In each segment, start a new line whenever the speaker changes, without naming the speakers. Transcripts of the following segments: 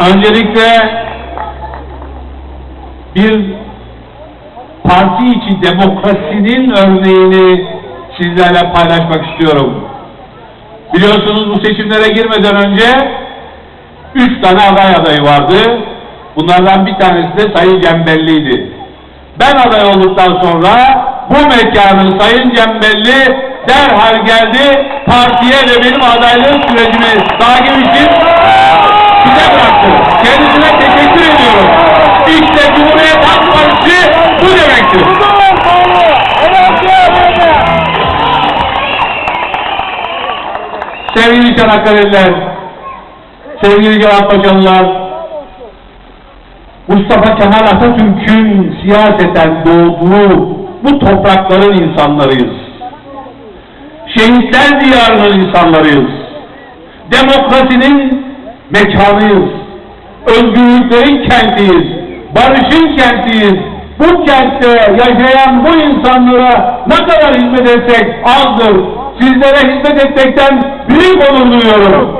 Öncelikle bir parti içi demokrasinin örneğini sizlerle paylaşmak istiyorum. Biliyorsunuz bu seçimlere girmeden önce üç tane aday adayı vardı. Bunlardan bir tanesi de Sayın Cembelli'ydi. Ben aday olduktan sonra bu mekanın Sayın Cembelli derhal geldi partiye ve benim adaylığım sürecimi takip için size bıraktı. Kendisine teşekkür ediyorum. İşte Cumhuriyet Halk Partisi bu demektir. Sevgili Çanakkale'liler, sevgili Cevatpaşalılar, Mustafa Kemal Atatürk'ün siyaseten doğduğu bu toprakların insanlarıyız. Şehitler diyarının insanlarıyız. Demokrasinin mekanıyız. Özgürlüklerin kentiyiz. Barışın kentiyiz. Bu kentte yaşayan bu insanlara ne kadar hizmet etsek azdır. Sizlere hizmet etmekten büyük onur duyuyorum.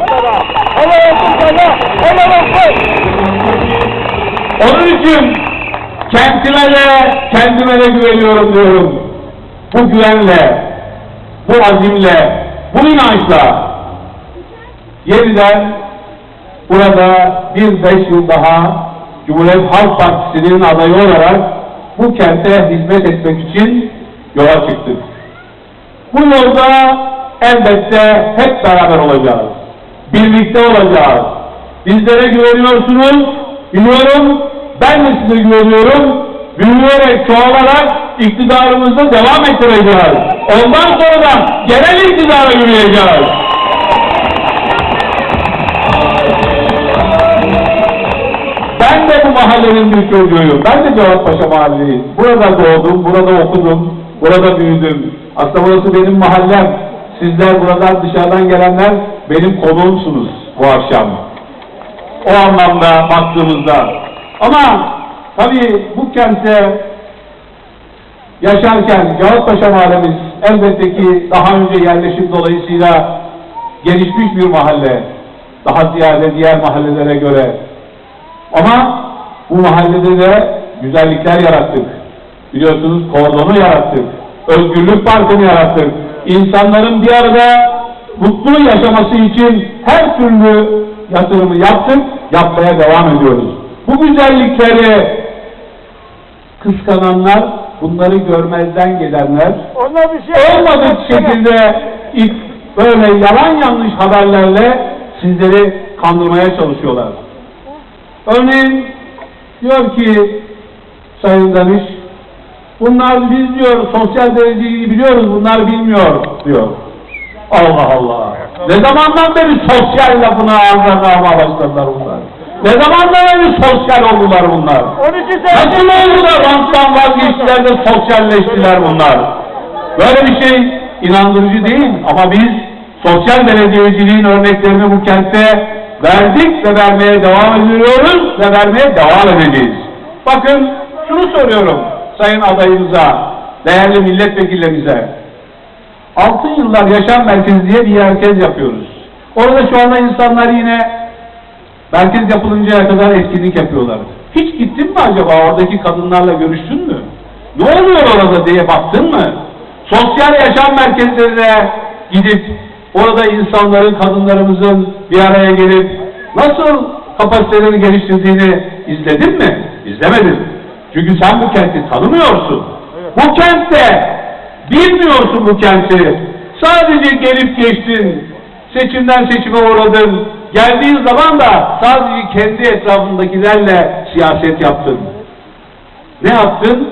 Onun için kentime de kendime de güveniyorum diyorum. Bu güvenle, bu azimle, bu inançla yeniden burada bir beş yıl daha Cumhuriyet Halk Partisi'nin adayı olarak bu kente hizmet etmek için yola çıktık. Bu yolda elbette hep beraber olacağız. Birlikte olacağız. Bizlere güveniyorsunuz. Biliyorum. Ben de size güveniyorum. Büyüyerek, çoğalarak iktidarımızı devam ettireceğiz. Ondan sonra da genel iktidara yürüyeceğiz. Mahallenin bir çocuğuyum. Ben de Cevatpaşa mahalleliyim. Burada doğdum, burada okudum, burada büyüdüm. Aslında burası benim mahallem. Sizler buradan dışarıdan gelenler benim konuğumsunuz bu akşam. O anlamda baktığımızda. Ama tabii bu kente yaşarken Cevatpaşa mahallemiz elbette ki daha önce yerleşim dolayısıyla gelişmiş bir mahalle. Daha ziyade diğer mahallelere göre. Ama bu mahallede de güzellikler yarattık. Biliyorsunuz kordonu yarattık. Özgürlük Parkı'nı yarattık. İnsanların bir arada mutlu yaşaması için her türlü yatırımı yaptık, yapmaya devam ediyoruz. Bu güzellikleri kıskananlar, bunları görmezden gelenler,
bir şey
olmadık şekilde ilk böyle yalan yanlış haberlerle sizleri kandırmaya çalışıyorlar. Örneğin diyor ki Sayın Danış, bunlar biz diyor sosyal dereceliği biliyoruz, bunlar bilmiyor diyor. Allah Allah. Ne zamandan beri sosyal lafını ağızlarına almaya başladılar bunlar? Ne zamandan beri sosyal oldular bunlar? Nasıl oldu da ranttan vazgeçtiler de sosyalleştiler bunlar? Böyle bir şey inandırıcı değil ama biz sosyal belediyeciliğin örneklerini bu kentte verdik ve vermeye devam ediyoruz ve vermeye devam edeceğiz. Bakın şunu soruyorum sayın adayımıza, değerli milletvekillerimize. Altın yıllar yaşam merkezi diye bir merkez yapıyoruz. Orada şu anda insanlar yine merkez yapılıncaya kadar etkinlik yapıyorlar. Hiç gittin mi acaba oradaki kadınlarla görüştün mü? Ne oluyor orada diye baktın mı? Sosyal yaşam merkezlerine gidip orada insanların, kadınlarımızın bir araya gelip nasıl kapasitelerini geliştirdiğini izledin mi? İzlemedin. Çünkü sen bu kenti tanımıyorsun. Bu kentte bilmiyorsun bu kenti. Sadece gelip geçtin. Seçimden seçime uğradın. Geldiğin zaman da sadece kendi etrafındakilerle siyaset yaptın. Ne yaptın?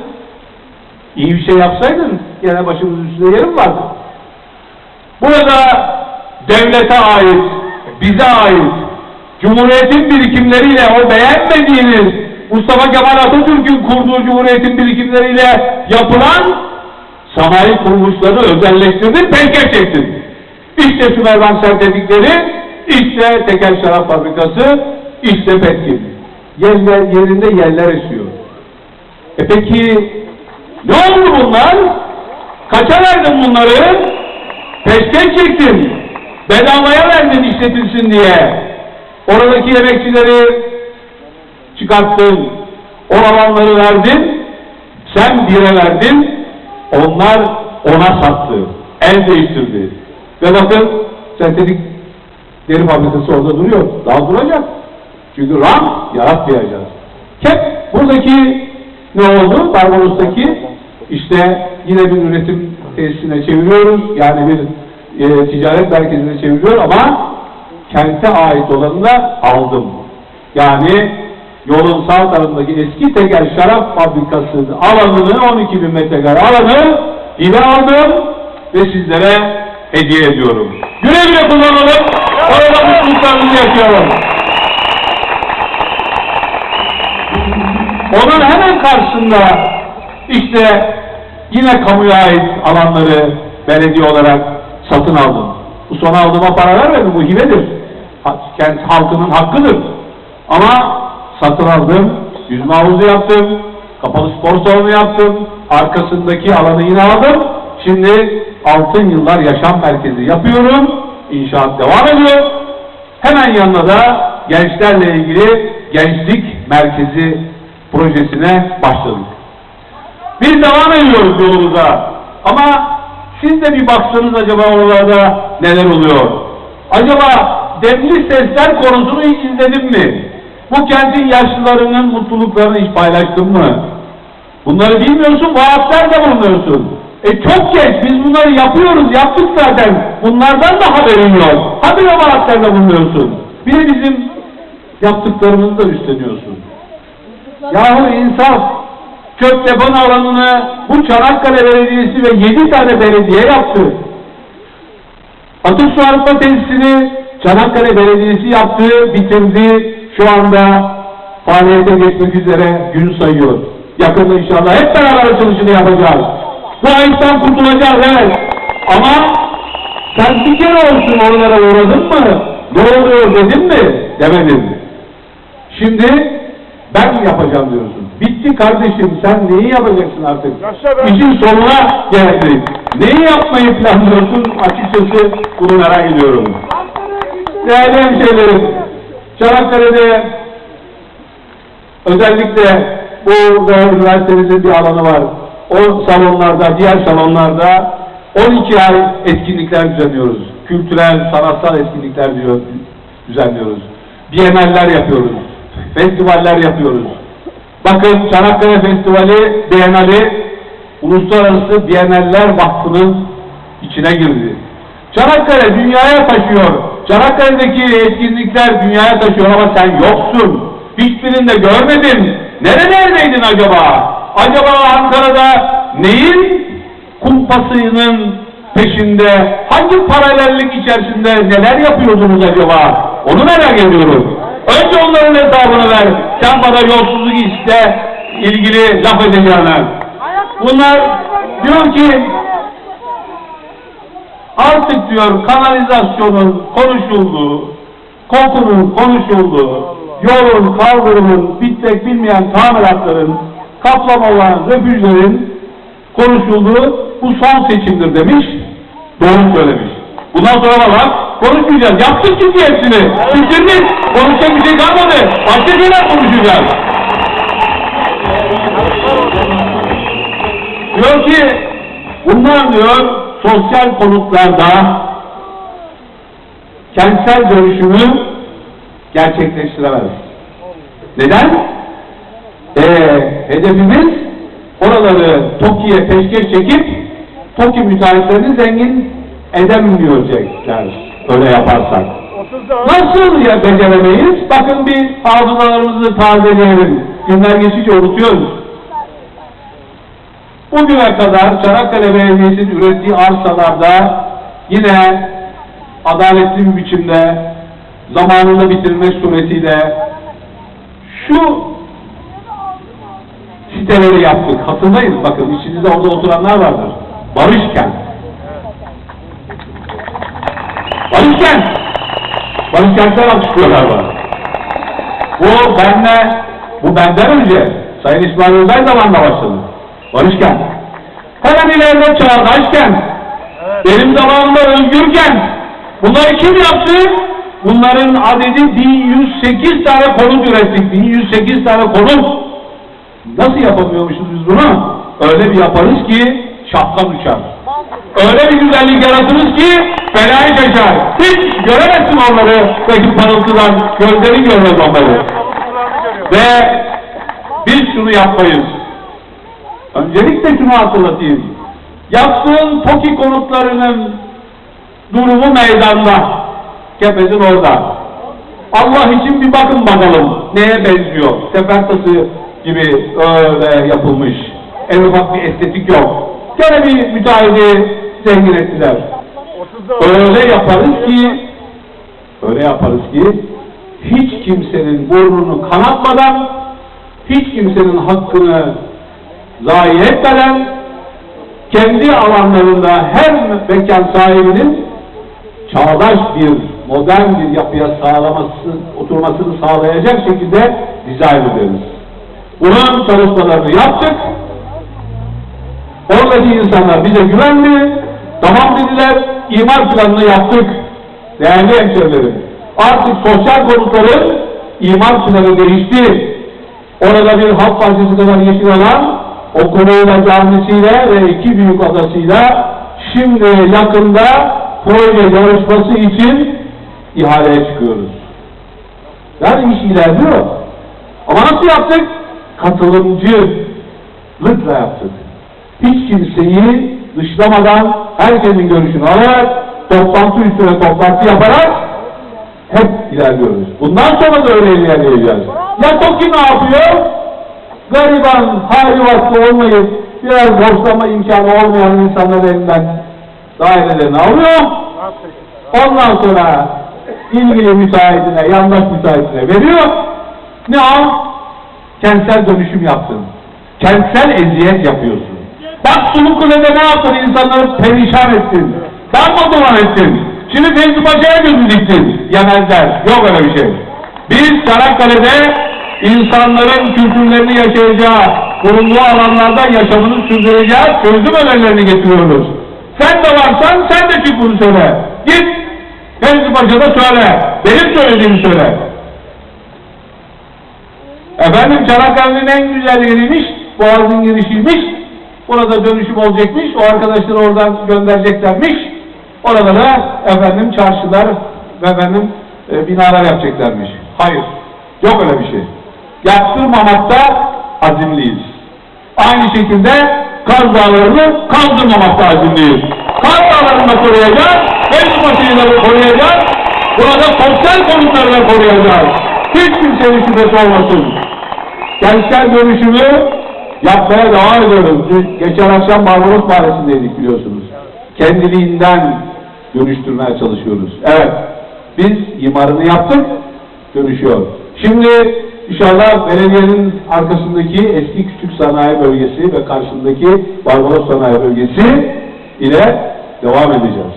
İyi bir şey yapsaydın gene başımızın üstünde yerim vardı. Burada devlete ait, bize ait, Cumhuriyetin birikimleriyle o beğenmediğiniz Mustafa Kemal Atatürk'ün kurduğu Cumhuriyetin birikimleriyle yapılan sanayi kuruluşları özelleştirdin, pençe çektin. İşte Sümerban sertifikleri, işte tekel şarap fabrikası, işte petkim. Yerler, yerinde yerler esiyor. E peki ne oldu bunlar? Kaça verdin bunları? Peşkeş çektin. Bedavaya verdin işletilsin diye. Oradaki emekçileri çıkarttın. O alanları verdin. Sen bire verdin. Onlar ona sattı. El değiştirdi. Ve bakın sentetik deri fabrikası orada duruyor. Daha duracak. Çünkü rant yaratmayacağız. Hep buradaki ne oldu? Barbaros'taki işte yine bir üretim tesisine çeviriyoruz. Yani bir e, ticaret merkezine çeviriyor ama kente ait olanı da aldım. Yani yolun sağ tarafındaki eski tekel şarap fabrikası alanını 12 bin metrekare alanı yine aldım ve sizlere hediye ediyorum. Güle güle kullanalım. Orada mutluluklarınızı yaşayalım. Onun hemen karşısında işte yine kamuya ait alanları belediye olarak satın aldım. Bu son aldığıma para vermedim, bu hibedir. Kent halkının hakkıdır. Ama satın aldım, yüzme havuzu yaptım, kapalı spor salonu yaptım, arkasındaki alanı yine aldım. Şimdi altın yıllar yaşam merkezi yapıyorum, inşaat devam ediyor. Hemen yanına da gençlerle ilgili gençlik merkezi projesine başladık. Biz devam ediyoruz yolumuza. Ama siz de bir baksanız acaba oralarda neler oluyor? Acaba demli sesler konusunu hiç izledin mi? Bu kentin yaşlılarının mutluluklarını hiç paylaştın mı? Bunları bilmiyorsun, vaatler de bulmuyorsun. E çok geç, biz bunları yapıyoruz, yaptık zaten. Bunlardan da haberin yok. Habire vaatlerde bulunuyorsun. Bir bizim yaptıklarımızı da üstleniyorsun. Yahu insaf, depo alanını bu Çanakkale Belediyesi ve yedi tane belediye yaptı. Atık su arıtma tesisini Çanakkale Belediyesi yaptı, bitirdi. Şu anda faaliyete geçmek üzere gün sayıyor. Yakında inşallah hep beraber açılışını yapacağız. Bu ayıptan kurtulacağız evet. Ama sen bir kere olsun oralara uğradın mı? Ne oluyor dedin mi? Demedin. Şimdi ben yapacağım diyorsun. Bitti kardeşim sen neyi yapacaksın artık? İşin sonuna geldik. Neyi yapmayı planlıyorsun? Açıkçası bunu merak ediyorum. Değerli hemşehrilerim, Çanakkale'de özellikle burada üniversitemizin bir alanı var. O salonlarda, diğer salonlarda 12 ay etkinlikler düzenliyoruz. Kültürel, sanatsal etkinlikler düzenliyoruz. Biyeneller yapıyoruz. Festivaller yapıyoruz. Bakın Çanakkale Festivali, Bienali Uluslararası Biyeneller Vakfı'nın içine girdi. Çanakkale dünyaya taşıyor. Çanakkale'deki etkinlikler dünyaya taşıyor ama sen yoksun. Hiçbirinde görmedin. Nerelerdeydin acaba? Acaba Ankara'da neyin kumpasının peşinde, hangi paralellik içerisinde neler yapıyordunuz acaba? Onu merak ediyorum. Önce onların hesabını ver. Sen bana yolsuzluk iste ilgili laf edeceğine. Bunlar diyor ki artık diyor kanalizasyonun konuşulduğu, kokunun konuşulduğu, yolun, kaldırımın, bitmek bilmeyen tamiratların, kaplamaların, refüjlerin konuşulduğu bu son seçimdir demiş, doğru söylemiş. Bundan sonra bak, konuşmayacağız. Yaptık çünkü hepsini. Bitirdik. Konuşacak bir şey kalmadı. Başka şeyler konuşacağız. Diyor ki, bunlar diyor, sosyal konutlarda kentsel dönüşümü gerçekleştiremez. Neden? Ee, hedefimiz oraları TOKİ'ye peşkeş çekip TOKİ müteahhitlerini zengin edemeyecekler öyle yaparsak.
30 da
Nasıl ya beceremeyiz? Bakın bir hafızalarımızı tazeleyelim. Günler geçince unutuyoruz. Bugüne kadar Çanakkale Belediyesi'nin ürettiği arsalarda yine adaletli bir biçimde zamanında bitirilmek suretiyle şu siteleri yaptık. Hatırlayın bakın içinizde orada oturanlar vardır. Barışken. Barışken. Barış Kentler alkışlıyorlar var. Bu benle, bu benden önce Sayın İsmail Özel zamanla başladı. Barış Kent. Hemen ileride Çağdaş Kent.
Evet.
Benim zamanımda Özgür Kent. Bunları kim yaptı? Bunların adedi 1108 tane konut ürettik. 1108 tane konut. Nasıl yapamıyormuşuz biz bunu? Öyle bir yaparız ki şapkan uçar. Öyle bir güzellik yaratırız ki belayı şaşar. Hiç göremezsin onları. Belki parıltıdan gözlerin görmez onları. Ve biz şunu yapmayız. Öncelikle şunu hatırlatayım. Yaptığın TOKİ konutlarının durumu meydanda. Kepez'in orada. Allah için bir bakın bakalım neye benziyor. Sefertası gibi öyle yapılmış. En ufak bir estetik yok. Gene bir müteahhidi zengin ettiler. Öyle yaparız ki öyle yaparız ki hiç kimsenin burnunu kanatmadan hiç kimsenin hakkını zayi etmeden kendi alanlarında her mekan sahibinin çağdaş bir, modern bir yapıya sağlaması, oturmasını sağlayacak şekilde dizayn ederiz. Bunun çalışmalarını yaptık. Oradaki insanlar bize güvendi. Dediler. imar planını yaptık. Değerli hemşehrilerim. Artık sosyal konutların imar planı değişti. Orada bir halk bahçesi kadar yeşil alan okuluyla camisiyle ve iki büyük adasıyla şimdi yakında proje yarışması için ihaleye çıkıyoruz. Yani iş ilerliyor. Ama nasıl yaptık? Katılımcılıkla yaptık. Hiç kimseyi dışlamadan herkesin görüşünü alarak toplantı üstüne toplantı yaparak hep ilerliyoruz. Bundan sonra da öyle ilerleyeceğiz. Ya TOKİ ne yapıyor? Gariban, vakti olmayıp biraz borçlama imkanı olmayan insanların elinden dairelerini alıyor. Ondan sonra ilgili müteahhitine, yandaş müteahhitine veriyor. Ne al? Kentsel dönüşüm yaptın. Kentsel eziyet yapıyorsun. Bak Sulukule'de ne yaptın? İnsanları perişan ettin. Sen motoran ettin. Şimdi Fevzi Paşa'ya gözü diktin. Yemezler. Yok öyle bir şey. Biz Çanakkale'de insanların kültürlerini yaşayacağı, bulunduğu alanlarda yaşamını sürdüreceği çözüm önerilerini getiriyoruz. Sen de varsan sen de çık bunu söyle. Git Fevzi Paşa'da söyle. Benim söylediğimi söyle. Efendim Çanakkale'nin en güzel yeriymiş, Boğaz'ın girişiymiş. Burada dönüşüm olacakmış, o arkadaşları oradan göndereceklermiş. Orada da efendim çarşılar ve efendim e, binalar yapacaklarmış. Hayır, yok öyle bir şey. Yaptırmamakta azimliyiz. Aynı şekilde Kaz Dağları'nı kaldırmamakta azimliyiz. Kaz Dağları'nı da koruyacağız, Beylikbaşı'yı da koruyacağız, burada sosyal konutları koruyacağız. Hiç kimsenin şüphesi olmasın. Kentsel dönüşümü yapmaya devam ediyoruz. Geçen akşam Barbaros Mahallesi'ndeydik biliyorsunuz. Kendiliğinden dönüştürmeye çalışıyoruz. Evet, biz imarını yaptık, dönüşüyor. Şimdi inşallah belediyenin arkasındaki eski küçük sanayi bölgesi ve karşısındaki Barbaros sanayi bölgesi ile devam edeceğiz.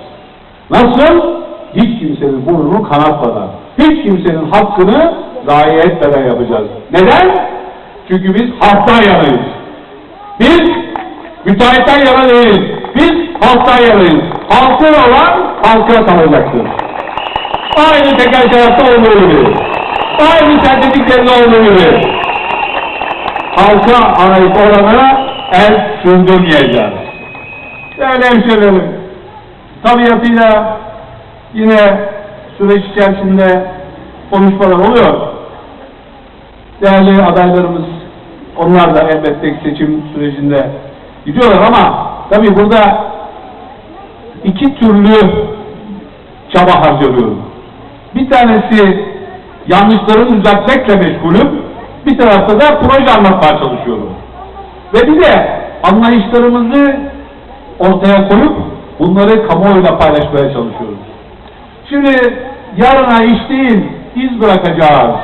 Nasıl? Hiç kimsenin burnunu kanatmadan, hiç kimsenin hakkını zayi etmeden yapacağız. Neden? Çünkü biz halktan yanayız. Biz müteahhitten yana değiliz. Biz halktan yanayız. Halkın olan halka kalacaktır. Aynı tekel şarapta olduğu gibi. Aynı sentetiklerinde olduğu gibi. Halka arayıp orana el sürdürmeyeceğiz. Değerli hemşehrilerim, tabiatıyla yine süreç içerisinde konuşmalar oluyor. Değerli adaylarımız, onlar da elbette seçim sürecinde gidiyorlar ama tabii burada iki türlü çaba harcıyorum. Bir tanesi yanlışların düzeltmekle meşgulüm, bir tarafta da proje anlatmaya çalışıyorum. Ve bir de anlayışlarımızı ortaya koyup bunları kamuoyuyla paylaşmaya çalışıyoruz. Şimdi yarına iş değil, iz bırakacağız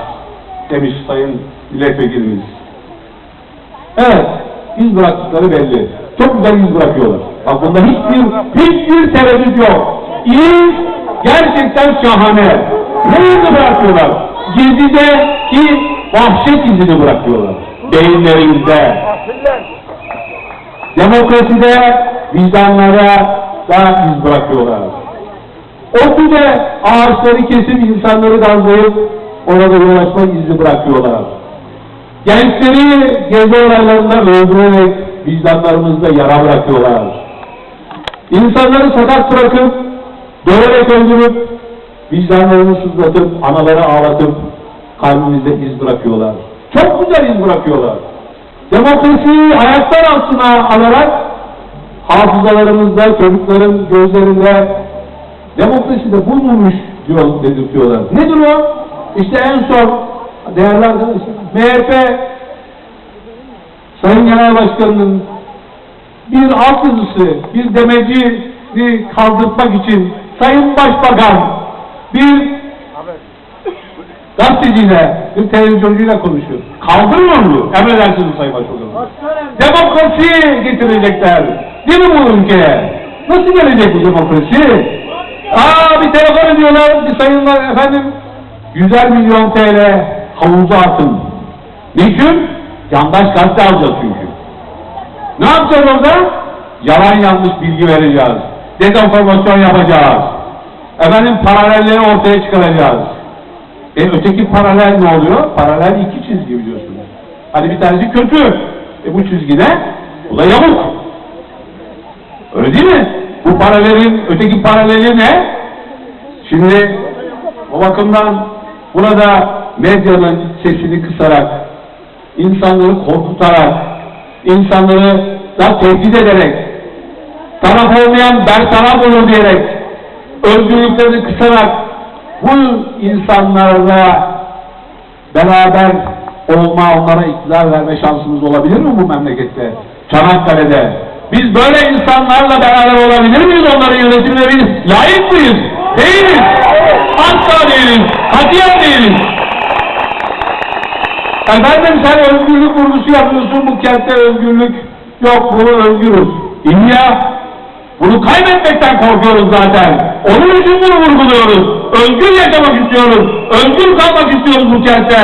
demiş Sayın Milletvekilimiz. Evet, iz bıraktıkları belli. Çok güzel iz bırakıyorlar. Bak bunda hiçbir, hiçbir tereddüt yok. İz gerçekten şahane. Ne izi bırakıyorlar? Gezideki vahşet izini bırakıyorlar. Beyinlerimizde. Demokraside vicdanlara da iz bırakıyorlar. ODTÜ'de ağaçları kesip insanları gazlayıp orada dolaşmak izi bırakıyorlar. Gençleri gezi olaylarında öldürerek vicdanlarımızda yara bırakıyorlar. İnsanları sakat bırakıp, döverek öldürüp, vicdanlarını sızlatıp, anaları ağlatıp, kalbimizde iz bırakıyorlar. Çok güzel iz bırakıyorlar. Demokrasiyi ayaklar altına alarak, hafızalarımızda, çocukların gözlerinde demokrasi de bulmamış diyor, dedirtiyorlar. Nedir o? İşte en son, değerli arkadaşlar, MHP Sayın Genel Başkanı'nın bir alt yazısı, bir demecini kaldırmak için Sayın Başbakan bir gazeteciyle, bir televizyoncuyla konuşuyor. Kaldırmıyor mu? Emredersiniz Sayın Başbakan. Demokrasi getirecekler. Değil mi bu ülkeye? Nasıl gelecek bu demokrasi? Aa bir telefon ediyorlar, bir sayınlar efendim 100'er milyon TL havuza atın. Niçin? Yandaş gazete alacağız çünkü. Ne yapacağız orada? Yalan yanlış bilgi vereceğiz. Dezenformasyon yapacağız. Efendim paralelleri ortaya çıkaracağız. E öteki paralel ne oluyor? Paralel iki çizgi biliyorsunuz. Hani bir tanesi kötü. E bu çizgide bu da yamuk. Öyle değil mi? Bu paralelin, öteki paraleli ne? Şimdi o bakımdan burada medyanın sesini kısarak, insanları korkutarak, insanları da tehdit ederek, taraf olmayan bertaraf olur diyerek, özgürlüklerini kısarak bu insanlarla beraber olma, onlara iktidar verme şansımız olabilir mi bu memlekette? Çanakkale'de. Biz böyle insanlarla beraber olabilir miyiz onların yönetimine biz? Layık mıyız? Değiliz. Asla değiliz. Katiyen değiliz. Efendim sen özgürlük vurgusu yapıyorsun bu kentte özgürlük yok bunu özgürüz. Ya. Bunu kaybetmekten korkuyoruz zaten. Onun için bunu vurguluyoruz. Özgür yaşamak istiyoruz. Özgür kalmak istiyoruz bu kentte.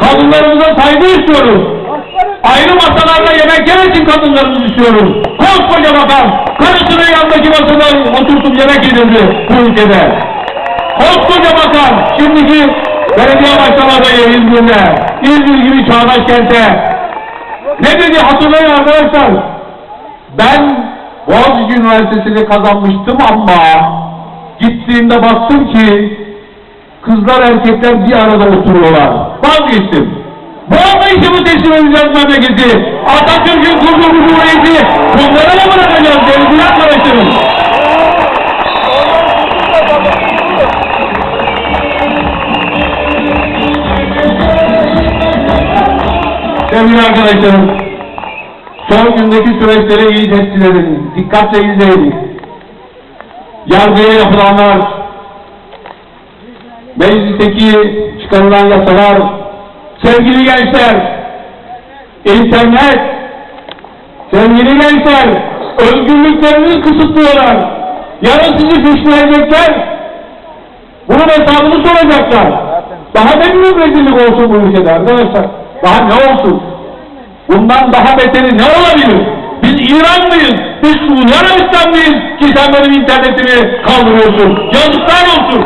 Kadınlarımıza saygı istiyoruz. Ayrı masalarda yemek için kadınlarımızı istiyoruz. Koskoca bakan karısının yanındaki masada oturtup yemek yedirdi bu ülkede. Koskoca bakan şimdiki belediye başkan adayı İzmir'de. İzmir gibi çağdaş kente. Ne dedi hatırlayın arkadaşlar. Ben Boğaziçi Üniversitesi'ni kazanmıştım ama gittiğimde baktım ki kızlar erkekler bir arada oturuyorlar. Vazgeçtim. Bu anlayışımı teslim edeceğiz memleketi. Atatürk'ün kurduğu cumhuriyeti bunlara mı bırakacağız sevgili arkadaşlarım? Sevgili arkadaşlarım, son gündeki süreçleri iyi tespit edin, dikkatle izleyin. Yargıya yapılanlar, meclisteki çıkarılan yasalar, sevgili gençler, internet, sevgili gençler, özgürlüklerinizi kısıtlıyorlar. Yarın sizi fişleyecekler, bunun hesabını soracaklar. Daha ne büyük rezillik olsun bu ülkede arkadaşlar? Daha ne olsun? Bundan daha beteri ne olabilir? Biz İran mıyız? Biz Suudi Arabistan mıyız? Ki sen benim internetimi kaldırıyorsun. Yazıklar olsun.